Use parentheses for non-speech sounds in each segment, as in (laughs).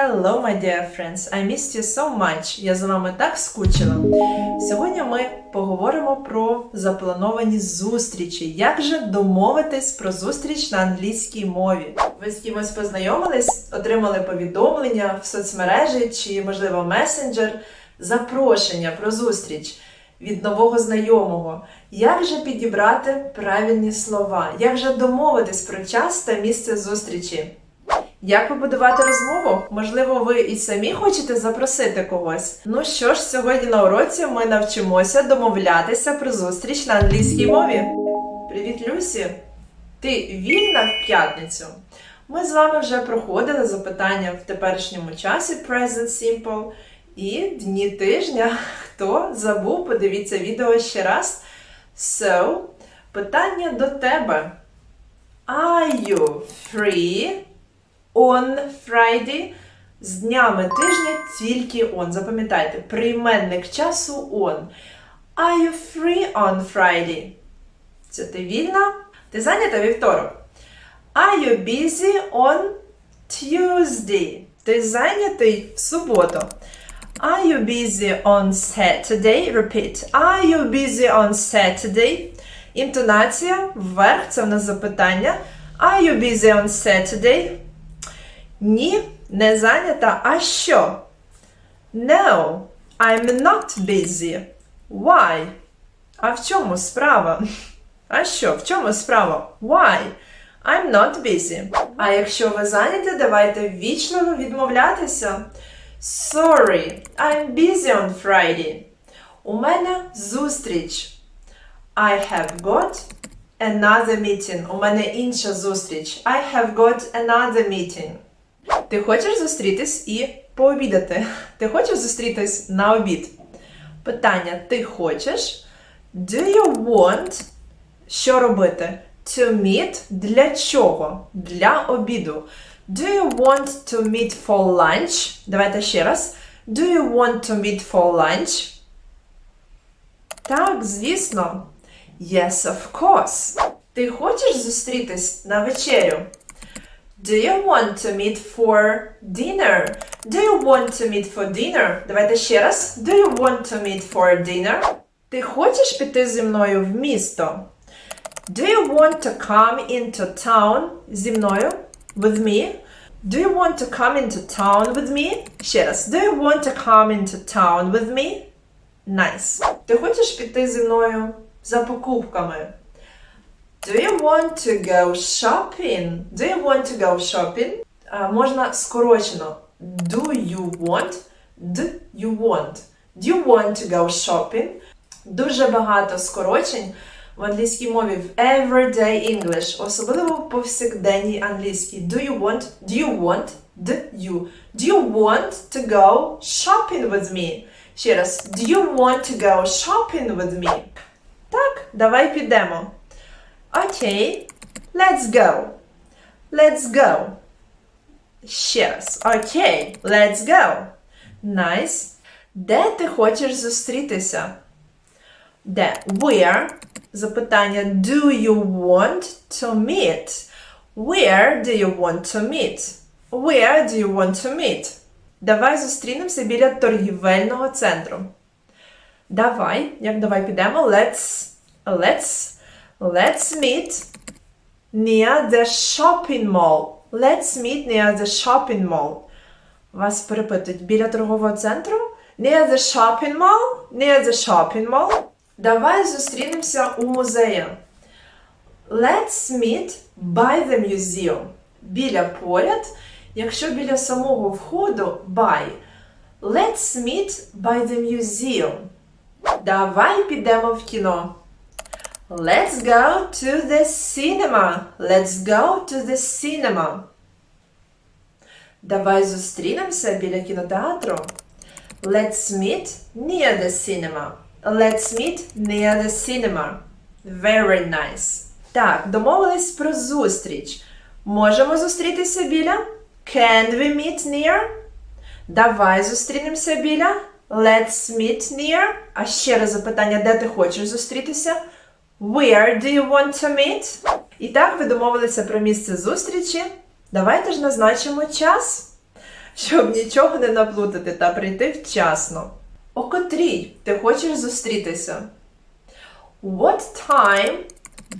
Hello, my dear friends. I missed you so much. Я за вами так скучила. Сьогодні ми поговоримо про заплановані зустрічі. Як же домовитись про зустріч на англійській мові? Ви з кимось познайомились, отримали повідомлення в соцмережі чи, можливо, месенджер, запрошення про зустріч від нового знайомого. Як же підібрати правильні слова? Як же домовитись про час та місце зустрічі? Як побудувати розмову? Можливо, ви і самі хочете запросити когось. Ну що ж, сьогодні на уроці ми навчимося домовлятися про зустріч на англійській мові. Привіт, Люсі! Ти вільна в п'ятницю? Ми з вами вже проходили запитання в теперішньому часі Present Simple і дні тижня. Хто забув, подивіться відео ще раз. So, питання до тебе. Are you free on Friday? З днями тижня тільки on. Запам'ятайте, прийменник часу on. Are you free on Friday? Це ти вільна? Ти зайнята вівторок? Are you busy on Tuesday? Ти зайнятий в суботу. Are you busy on Saturday? Repeat. Are you busy on Saturday? Інтонація вверх це в нас запитання. Are you busy on Saturday? Ні, не зайнята. А що? No, I'm not busy. Why? А в чому справа? (laughs) А що? В чому справа? Why? I'm not busy. А якщо ви зайняті, давайте ввічливо відмовлятися. Sorry, I'm busy on Friday. У мене зустріч. I have got another meeting. У мене інша зустріч. I have got another meeting. Ти хочеш зустрітись і пообідати? Ти хочеш зустрітись на обід? Питання: ти хочеш? Do you want що робити? To meet для чого? Для обіду. Do you want to meet for lunch? Давайте ще раз. Do you want to meet for lunch? Так, звісно. Yes, of course. Ти хочеш зустрітись на вечерю? Do you want to meet for dinner? Do you want to meet for dinner? Давайте ще раз. Do you want to meet for dinner? Ти хочеш піти зі мною в місто? Do you want to come into town зі мною? With me? Do you want to come into town with me? Ще раз. Do you want to come into town with me? Nice. Ти хочеш піти зі мною за покупками? Do you want to go shopping? Do you want to go shopping? А, можна скорочено. Do you want? Do you want? Do you want to go shopping? Дуже багато скорочень в англійській мові в everyday English, особливо в повсякденній англійській. Do you want? Do you want? Do you? Do you want to go shopping with me? Ще раз. Do you want to go shopping with me? Так, давай підемо. Окей. Let's go. Let's go. Ще раз. Окей. Let's go. Nice. Де ти хочеш зустрітися? Де? Where? Запитання Do you want to meet? Where do you want to meet? Where do you want to meet? Давай зустрінемося біля торгівельного центру. Давай, як давай підемо? Let's, let's, let's meet near the shopping mall. Let's meet near the shopping mall. Вас перепитують біля торгового центру? Near the shopping mall? Near the shopping mall? Давай зустрінемося у музеї. Let's meet by the museum. Біля поряд. Якщо біля самого входу by. Let's meet by the museum. Давай підемо в кіно. Let's go to the cinema. Let's go to the cinema. Давай зустрінемося біля кінотеатру. Let's meet near the cinema. Let's meet near the cinema. Very nice. Так, домовились про зустріч. Можемо зустрітися біля? Can we meet near? Давай зустрінемося біля. Let's meet near. А ще раз запитання, де ти хочеш зустрітися? Where do you want to meet? І так ви домовилися про місце зустрічі. Давайте ж назначимо час. щоб нічого не наплутати та прийти вчасно. О котрій ти хочеш зустрітися? What time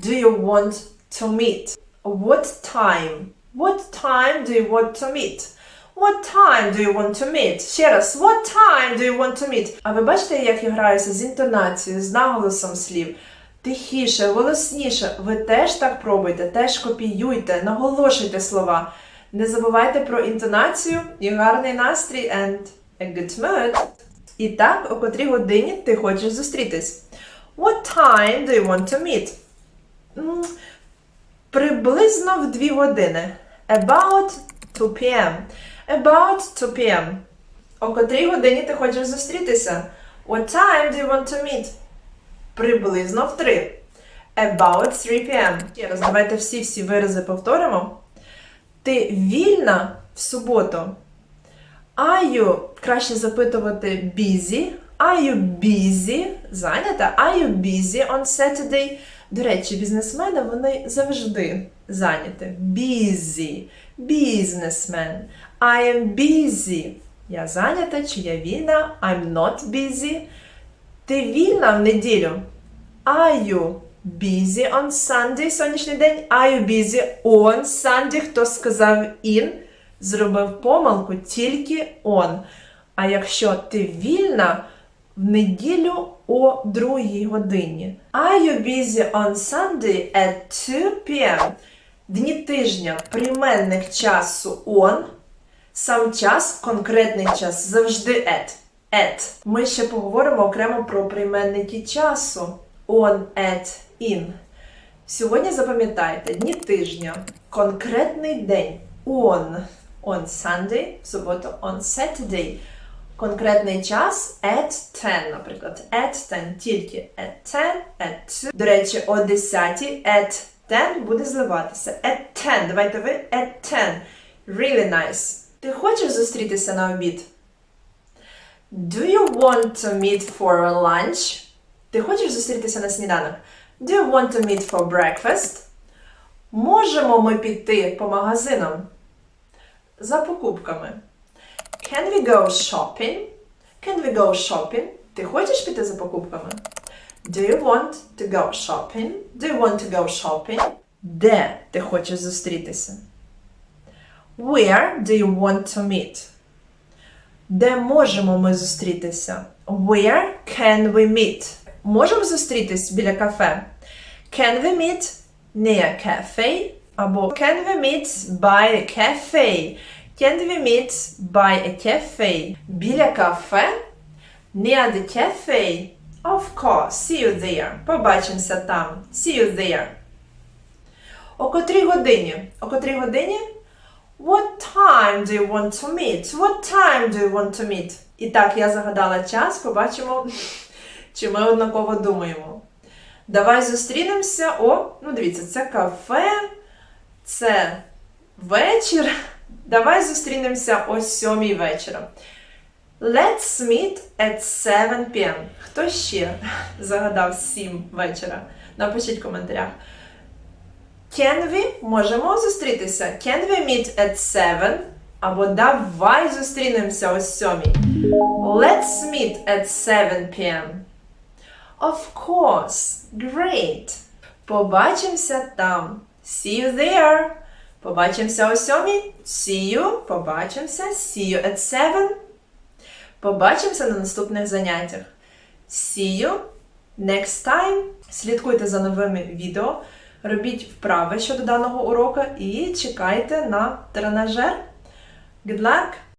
do you want to meet? What time? What time do you want to meet? What time do you want to meet? Ще раз, what time do you want to meet? А ви бачите, як я граюся з інтонацією, з наголосом слів? Тихіше, голосніше. Ви теж так пробуйте, теж копіюйте, наголошуйте слова. Не забувайте про інтонацію і гарний настрій and a good mood. І так, о котрій годині ти хочеш зустрітись? What time do you want to meet? М, Приблизно в 2 години. About 2 p.m. About 2 p.m. О котрій годині ти хочеш зустрітися? What time do you want to meet? Приблизно в 3. About 3 p.m. Ще раз, давайте всі-всі вирази повторимо. Ти вільна в суботу? Are you, краще запитувати busy. Are you busy? Зайнята? Are you busy on Saturday? До речі, бізнесмени вони завжди зайняті. Busy. Businessman. I am busy. Я зайнята чи я вільна? I'm not busy. Ти вільна в неділю? Are you busy on Sunday? Сонячний день. Are you busy on Sunday? Хто сказав in? Зробив помилку тільки on. А якщо ти вільна в неділю о другій годині. Are you busy on Sunday at 2 p.m.? Дні тижня прийменник часу on. Сам час, конкретний час завжди at. At. Ми ще поговоримо окремо про прийменники часу. On, at, in. Сьогодні запам'ятайте дні тижня, конкретний день on. On Sunday, в суботу on Saturday. Конкретний час at 10, наприклад. At 10, тільки at 10, at 2. До речі, о 10 at 10 буде зливатися. At 10. Давайте ви at 10. Really nice. Ти хочеш зустрітися на обід? Do you want to meet for a lunch? Ти хочеш зустрітися на сніданок? Do you want to meet for breakfast? Можемо ми піти по магазинам? За покупками. Can we go shopping? Can we go shopping? Ти хочеш піти за покупками? Do you want to go shopping? Do you want to go shopping? Де ти хочеш зустрітися? Where do you want to meet? Де можемо ми зустрітися? Where can we meet? Можемо зустрітись біля кафе? Can we meet near cafe? Або can we meet by a cafe? Can we meet by a cafe? Біля кафе? Near the cafe? Of course. See you there. Побачимося там. See you there. О котрій годині? О котрій годині? What time do you want to meet? What time do you want to meet? І так, я загадала час, побачимо, (laughs) чи ми однаково думаємо. Давай зустрінемося. О, ну дивіться, це кафе, це вечір. Давай зустрінемося о 7 вечора. Let's meet at 7 p.m. Хто ще (laughs) загадав 7 вечора? Напишіть в коментарях. Can we? Можемо зустрітися. Can we meet at 7? Або давай зустрінемося о 7. Let's meet at 7 p.m. Of course. Great. Побачимося там. See you there. Побачимося о 7. See you. Побачимося. See you at 7. Побачимося на наступних заняттях. See you next time. Слідкуйте за новими відео. Робіть вправи щодо даного уроку і чекайте на тренажер. Good luck!